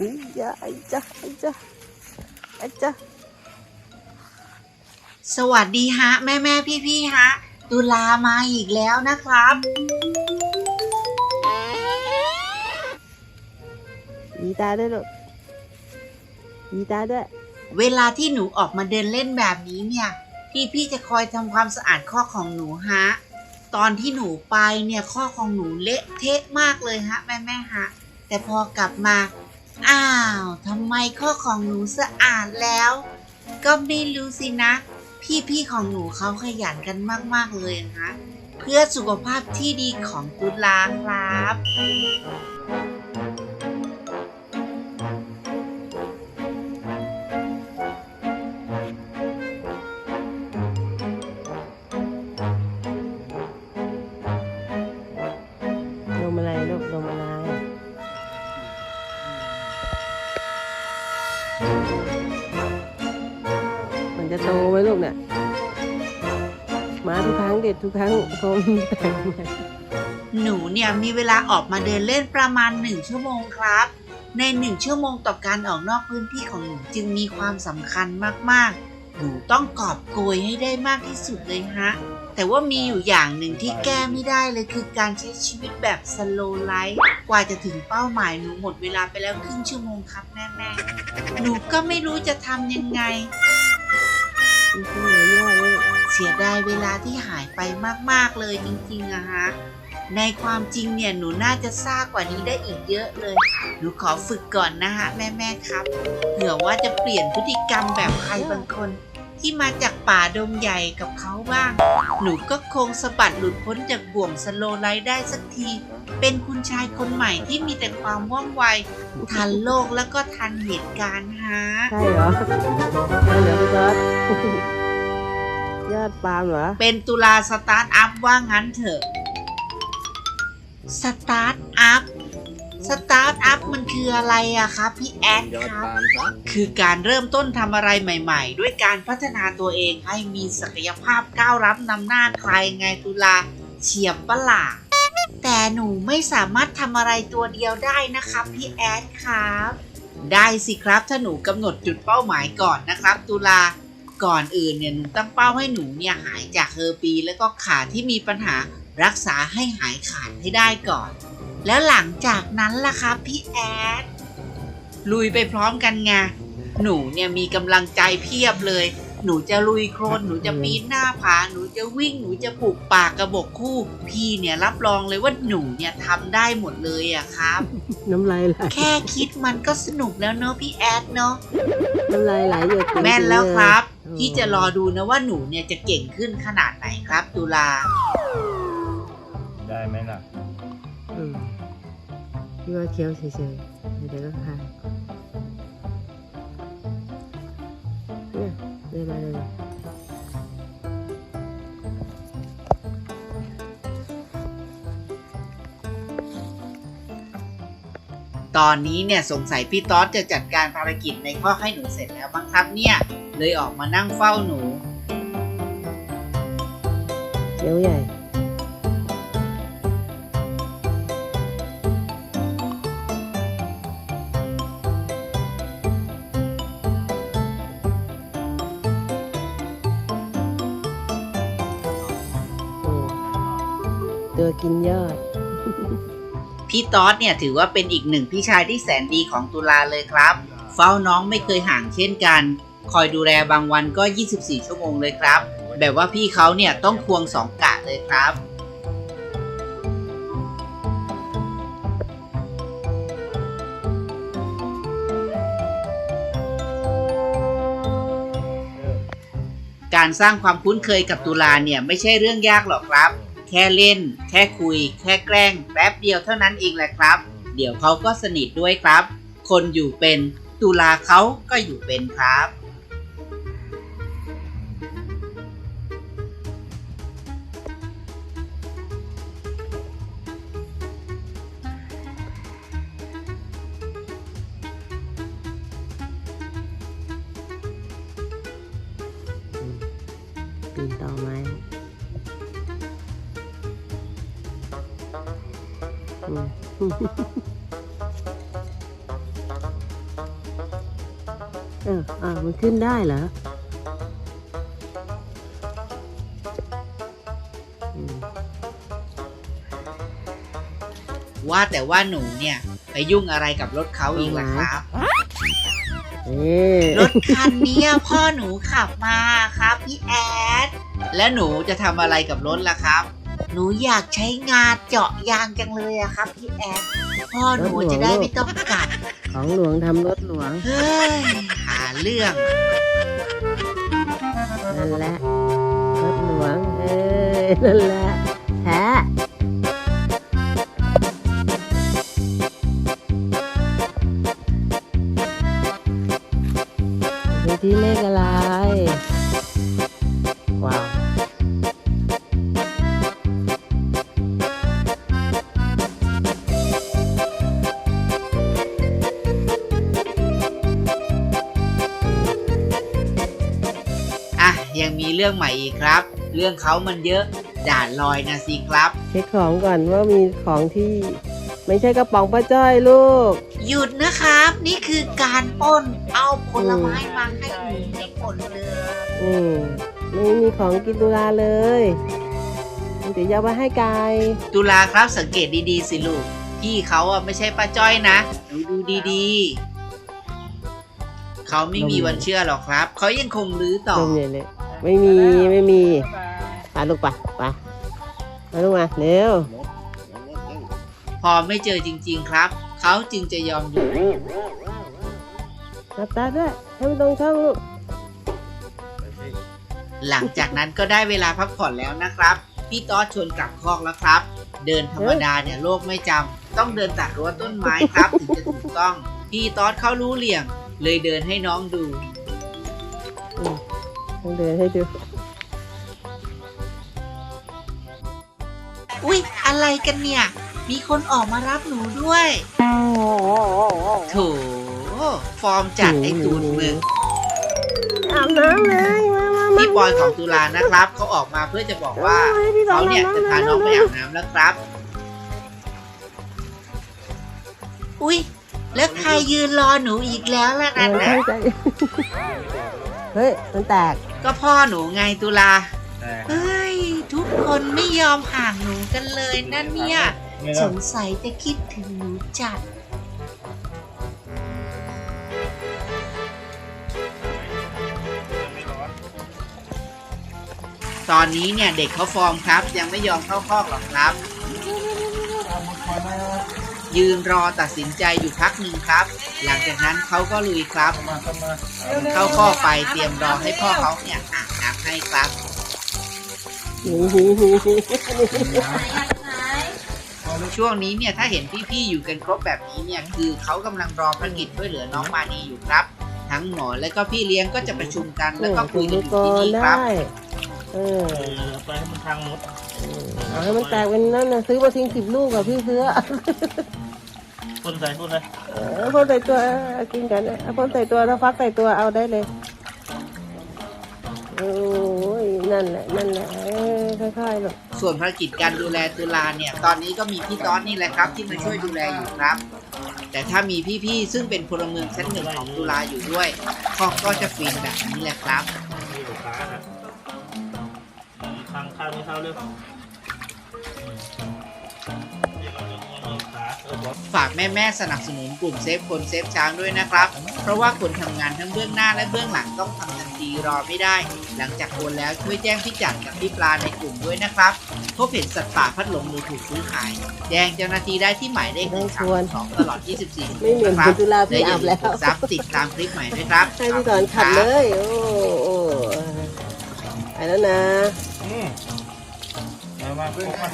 นี่จ้ะไอ้จ้ะไอ้จ้ะไอ้จ้ะสวัสดีฮะ แม่แม่พี่พี่ๆฮะ ตุลามาอีกแล้วนะครับ มีตาด้วยลูกมีตาด้วย เวลาที่หนูออกมาเดินเล่นแบบนี้เนี่ย พี่พี่ๆจะคอยทำความสะอาดข้อของหนูฮะ ตอนที่หนูไปเนี่ยข้อของหนูเละเทะมากเลยฮะ แม่แม่ๆฮะ แต่พอกลับมา อ้าวทำไมข้อของหนูสะอาดแล้ว ก็ไม่รู้สินะ พี่ๆของหนูเขาขยันกันมากๆเลยนะ เพื่อสุขภาพที่ดีของกุลาครับ จะโตไหมลูกเนี่ยมาทุกครั้งเด็ดทุกครั้งพอมีแต่งหนูเนี่ยมีเวลาออกมาเดินเล่นประมาณหนึ่งชั่วโมงครับ ในหนึ่งชั่วโมงต่อการออกนอกพื้นที่ของหนูจึงมีความสำคัญมากๆ หนูต้องกอบโกยให้ได้มากที่สุดเลยฮะ แต่ว่ามีอยู่อย่างหนึ่งที่แก้ไม่ได้เลยคือการใช้ชีวิตแบบสโลไลฟ์กว่าจะถึงเป้าหมายหนูหมดเวลาไปแล้วครึ่งชั่วโมงครับแม่ๆหนูก็ไม่รู้จะทำยังไง มีที่ไหนย่อยเสียดายเวลาที่หายไปมากๆเลยจริงๆอะฮะในความจริงเนี่ยหนูน่าจะซ่ากว่านี้ได้อีกเยอะเลย หนูขอฝึกก่อนนะฮะแม่ๆครับ เผื่อว่าจะเปลี่ยนพฤติกรรมแบบใครบางคน ที่มาจากป่าดงใหญ่กับเขาบ้าง หนูก็คงสะบัดหลุดพ้นจากบ่วงสโลไลท์ได้สักที เป็นคุณชายคนใหม่ที่มีแต่ความว่องไว ทันโลกแล้วก็ทันเหตุการณ์ฮะ ใช่เหรอใช่เหรอพี่ก๊อตยอดปาล์มเหรอ เป็นตุลาสตาร์ทอัพว่างั้นเถอะ สตาร์ทอัพ สตาร์ทอัพมันคืออะไรอะครับพี่แอดครับคือการเริ่มต้นทำอะไรใหม่ๆ ด้วยการพัฒนาตัวเองให้มีศักยภาพก้าวรับนำหน้าใครไงตุลาเฉียบปะล่ะแต่หนูไม่สามารถทำอะไรตัวเดียวได้นะครับพี่แอดครับ ได้สิครับถ้าหนูกำหนดจุดเป้าหมายก่อนนะครับ ตุลาก่อนอื่นเนี่ยหนูตั้งเป้าให้หนูเนี่ยหายจากเฮอร์ปี แล้วก็ขาที่มีปัญหา รักษาให้หายขาดให้ได้ก่อน แล้วหลังจากนั้นล่ะครับพี่แอด ลุยไปพร้อมกันไง หนูเนี่ยมีกำลังใจเพียบเลย หนูจะลุยโครน หนูจะปีนหน้าผา หนูจะวิ่ง หนูจะปลูกป่ากระบอกคู่ พี่เนี่ยรับรองเลยว่าหนูเนี่ยทำได้หมดเลยอะครับ น้ำลายไหลแค่คิดมันก็สนุกแล้วเนอะพี่แอดเนอะน้ำลายไหลหยดจริงๆแม่นแล้วครับเลยพี่จะรอดูนะว่าหนูเนี่ยจะเก่งขึ้นขนาดไหนครับตุลา พี่ว่าเคี้ยวเฉยๆเดี๋ยวก็คายเนี่ยเดินมาเลยตอนนี้เนี่ยสงสัยพี่ต๊อดจะจัดการภารกิจในข้อให้หนูเสร็จแล้วบ้างครับเนี่ย เลยออกมานั่งเฝ้าหนูเคี้ยวใหญ่ ตัวกินยอด พี่ต๊อดเนี่ยถือว่าเป็นอีกหนึ่งพี่ชายที่แสนดีของตุลาเลยครับ เฝ้าน้องไม่เคยห่างเช่นกัน คอยดูแลบางวันก็ 24 ชั่วโมงเลยครับ แบบว่าพี่เขาเนี่ยต้องควงสองกะเลยครับ การสร้างความคุ้นเคยกับตุลาเนี่ยไม่ใช่เรื่องยากหรอกครับ แค่เล่น แค่คุย แค่แกล้งแป๊บเดียวเท่านั้นเองแหละครับ เดี๋ยวเขาก็สนิทด้วยครับ คนอยู่เป็น ตุลาเขาก็อยู่เป็นครับปีนต่อไม้ เอออ่ามันขึ้นได้เหรออืมว่าแต่ว่าหนูเนี่ย ไปยุ่งอะไรกับรถเขาอีกล่ะครับนี่รถคันเนี้ยพ่อหนูขับมาครับพี่แอด และหนูจะทำอะไรกับรถล่ะครับ หนูอยากใช้งาเจาะยางจังเลยอะครับพี่แอดพ่อหนูจะได้ไม่ต้องกลับ ของหลวงทำรถหลวง เฮ้ย หาเรื่อง นั่นแหละ รถหลวง เอ้ยนั่นแหละแท้ เรื่องใหม่อีกครับ เรื่องเขามันเยอะด่านลอยนะสิครับ เช็คของก่อนว่ามีของที่ไม่ใช่กระป๋องป้าจ้อยลูก หยุดนะครับ นี่คือการปล้นเอาผลไม้มาให้หนูในผลเลยอืมไม่มีของกินตุลาเลยเดี๋ยวจะเอาไปให้กายตุลาครับสังเกตดีๆสิลูกพี่เขาอะไม่ใช่ป้าจ้อยนะหนูดูดีๆเขาไม่มีวันเชื่อหรอกครับ เขายังคงลื้อต่อนมเนี่ยเลย ไม่มีไม่มีไปลูกไปไปมาลูกมาเร็วพอไม่เจอจริง ๆครับ เขาจึงจะยอมหยุดมาตาด้วยให้มันตรงช่องลูกหลังจากนั้นก็ได้เวลาพักผ่อนแล้วนะครับ พี่ต๊อดชวนกลับคอกแล้วครับ เดินธรรมดาเนี่ยโลกไม่จำต้องเดินตัดรั้วต้นไม้ครับถึงจะถูกต้อง พี่ต๊อดเขารู้เหลี่ยม เลยเดินให้น้องดูต้อง เดินให้ดู อุ๊ย อะไรกันเนี่ย มีคนออกมารับหนูด้วยโถฟอร์มจากไอ้ตูดมึงอาบน้ำเลยมามามาพี่ปอยของตุลานะครับ เขาออกมาเพื่อจะบอกว่าให้พี่สอเขางเนี่ยอาบจะน้ำพาน้องไปเร็อาวบน้ำแล้วครับ อุ๊ย แล้วใครยืนรอหนูอีกแล้วล่ะๆนั่นเออนะตั้งใจ เฮ้ย มันแตก ก็พ่อหนูไงตุลาเฮ้ย ทุกคนไม่ยอมห่างหนูกันเลยนั่นเนี่ย สงสัยจะคิดถึงหนูจัด ตอนนี้เนี่ยเด็กเขาฟอร์มครับ ยังไม่ยอมเข้าคอกหรอกครับ ยืนรอตัดสินใจอยู่พักหนึ่งครับ หลังจากนั้นเขาก็ลุยครับเข้าคอไปเตรียมรอให้พ่อเขาเนี่ยอาบน้ำให้ครับช่วงนี้เนี่ยถ้าเห็นพี่ๆอยู่กันครบแบบนี้เนี่ยคือเขากำลังรอภารกิจช่วยเหลือน้องมานีอยู่ครับ ทั้งหมอและก็พี่เลี้ยงก็จะประชุมกันแล้วก็คุยกันอยู่ที่นี่ครับเออไปให้มันทางหมดเอาให้มันแตกเป็นนั่นนะซื้อมาทิ้งสิบลูกกับพี่ซื้อ คนใส่คนเลยเออพ่นใส่ตัวเอากินกันเอาพ่นใส่ตัวแล้วฟักใส่ตัวเอาได้เลยโอ้ยนั่นแหละนั่นแหละเออค่อยๆหรอกส่วนภารกิจการดูแลตุลาเนี่ย ตอนนี้ก็มีพี่ต้อนนี่แหละครับ ที่มาช่วยดูแลอยู่ครับ แต่ถ้ามีพี่ๆซึ่งเป็นพลเมืองชั้นหนึ่งของตุลาอยู่ด้วยคอกก็จะฟินแบบนี้แหละครับ มีลูกค้านะทางข้าวนี่ข้าวเร็วเงลูกค้าเออบอกฝากแม่ๆสนับสนุนกลุ่มเซฟคนเซฟช้างด้วยนะครับ เพราะว่าคนทำงานทั้งเบื้องหน้าและเบื้องหลังต้องทำทันทีรอไม่ได้ หลังจากโอนแล้วช่วยแจ้งพี่จัดกับพี่ปลาในกลุ่มด้วยนะครับพบเห็นสัตว์ป่าพัดหลงหรือถูกซื้อขาย แจ้งเจ้าหน้าที่ได้ที่หมายเลขหนึ่งสามสองตลอด 24ไม่เหมือนนะครัคุณตุลาพี่และอย่าอาบลืแล้มวกดซับติดตามคลิปใหม่ด้วยครับให้พี่สอนขัดเลย โอ้โอ้ไปแล้วนะอืมมามาพวกมัน